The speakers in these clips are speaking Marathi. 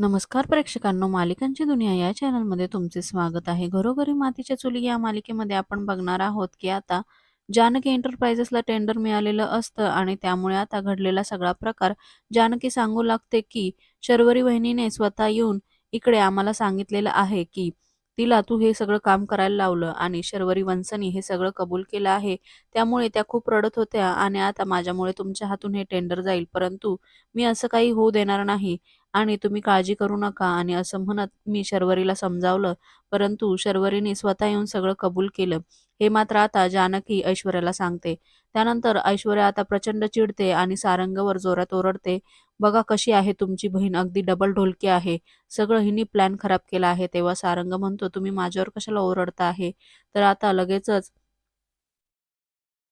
नमस्कार प्रेक्षकांनो मालिकांची दुनिया या चॅनलमध्ये तुमचे स्वागत आहे. घरोघरी मातीच्या चुली या मालिकेमध्ये आपण बघणार आहोत की आता जानकी एंटरप्राइजेसला टेंडर मिळालेलं असतं आणि त्यामुळे आता घडलेला सगळा प्रकार जानकी सांगू लागते की शर्वरी वहिनीने स्वतः येऊन इकडे आम्हाला सांगितलेलं आहे की तिला तू हे सगळं काम करायला लावलं आणि शर्वरी वंसनी हे सगळं कबूल केलं आहे. त्यामुळे त्या खूप रडत होत्या आणि आता माझ्यामुळे तुमच्या हातून हे टेंडर जाईल. परंतु मी असं काही होऊ देणार नाही. आणि तुम्ही काळजी करू नका. आणि असं म्हणत मी शर्वरीला समजावलं परंतु शर्वरीने स्वतः येऊन सगळं कबूल केलं. हे मात्र आता जानकी ऐश्वर्याला सांगते. त्यानंतर ऐश्वर्या आता प्रचंड चिडते आणि सारंगवर जोरात ओरडते बघा कशी आहे तुमची बहीण अगदी डबल ढोलकी आहे. सगळं हिनी प्लॅन खराब केला आहे. तेव्हा सारंग म्हणतो तुम्ही माझ्यावर कशाला ओरडता आहे? तर आता लगेचच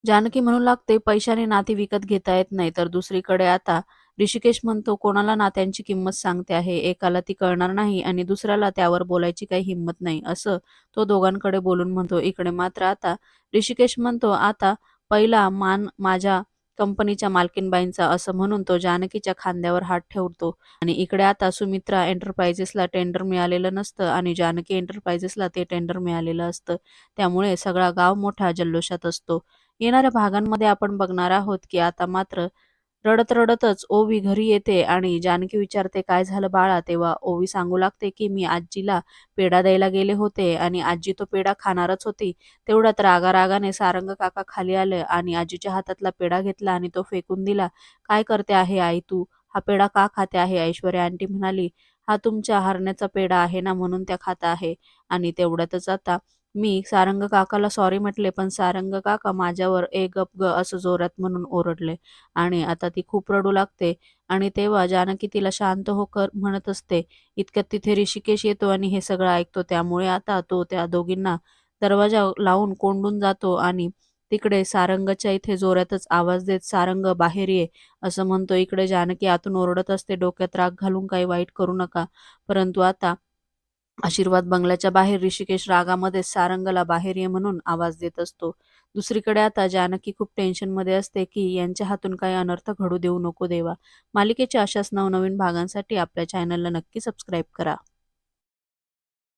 जानकी म्हणू लागते पैशाने नाती विकत घेता येत नाही तर दुसरीकडे आता ऋषिकेश म्हणतो कोणाला नात्यांची किंमत सांगते आहे? एकाला ती कळणार नाही आणि दुसऱ्याला त्यावर बोलायची काही हिंमत नाही. असं तो दोघांकडे बोलून म्हणतो. इकडे मात्र आता ऋषिकेश म्हणतो आता पहिला मान माझ्या कंपनीच्या मालकीनबाईंचा असं म्हणून तो जानकीच्या खांद्यावर हात ठेवतो. आणि इकडे आता सुमित्रा एंटरप्राइजेसला टेंडर मिळालेलं नसतं आणि जानकी एंटरप्राइजेसला ते टेंडर मिळालेलं असतं. त्यामुळे सगळा गाव मोठा जल्लोषात असतो. येणाऱ्या भागांमध्ये आपण बघणार आहोत की आता मात्र रडत रडतच ओवी घरी येते आणि जानकी विचारते काय झालं बाळा? तेव्हा ओवी सांगू लागते की मी आजीला पेढा द्यायला गेले होते आणि आजी तो पेढा खाणारच होती. तेवढ्यात रागा रागाने सारंग काका खाली आले आणि आजीच्या हातातला पेढा घेतला आणि तो फेकून दिला. काय करते आहे आई तू? हा पेढा का खाते आहे? ऐश्वर्या आंटी म्हणाली. हा तुमच्या हरण्याचा पेढा आहे ना म्हणून त्या खात आहे आणि तेवढ्यातच आता मी सारंग काकाला सॉरी म्हटले पण सारंग काका माझ्यावर ए गप ग असं जोरात म्हणून ओरडले आणि आता ती खूप रडू लागते आणि तेव्हा जानकी तिला शांत हो कर म्हणत असते इतक्यात तिथे ऋषिकेश येतो आणि हे सगळं ऐकतो त्यामुळे आता तो त्या दोघींना दरवाजा लावून कोंडून जातो आणि तिकडे सारंगच्या इथे जोरातच आवाज देत सारंग बाहेर ये असं म्हणतो. इकडे जानकी आतून ओरडत असते डोक्यात राग घालून काही वाईट करू नका. परंतु आता आशीर्वाद बंगल्याच्या बाहेर ऋषिकेश रागामध्ये सारंगला बाहेर ये म्हणून आवाज देत असतो. दुसरीकडे आता जानकी खूप टेन्शनमध्ये असते की यांच्या हातून काही अनर्थ घडू देऊ नको देवा. मालिकेच्या अशाच नवनवीन भागांसाठी आपल्या चॅनलला नक्की सबस्क्राईब करा.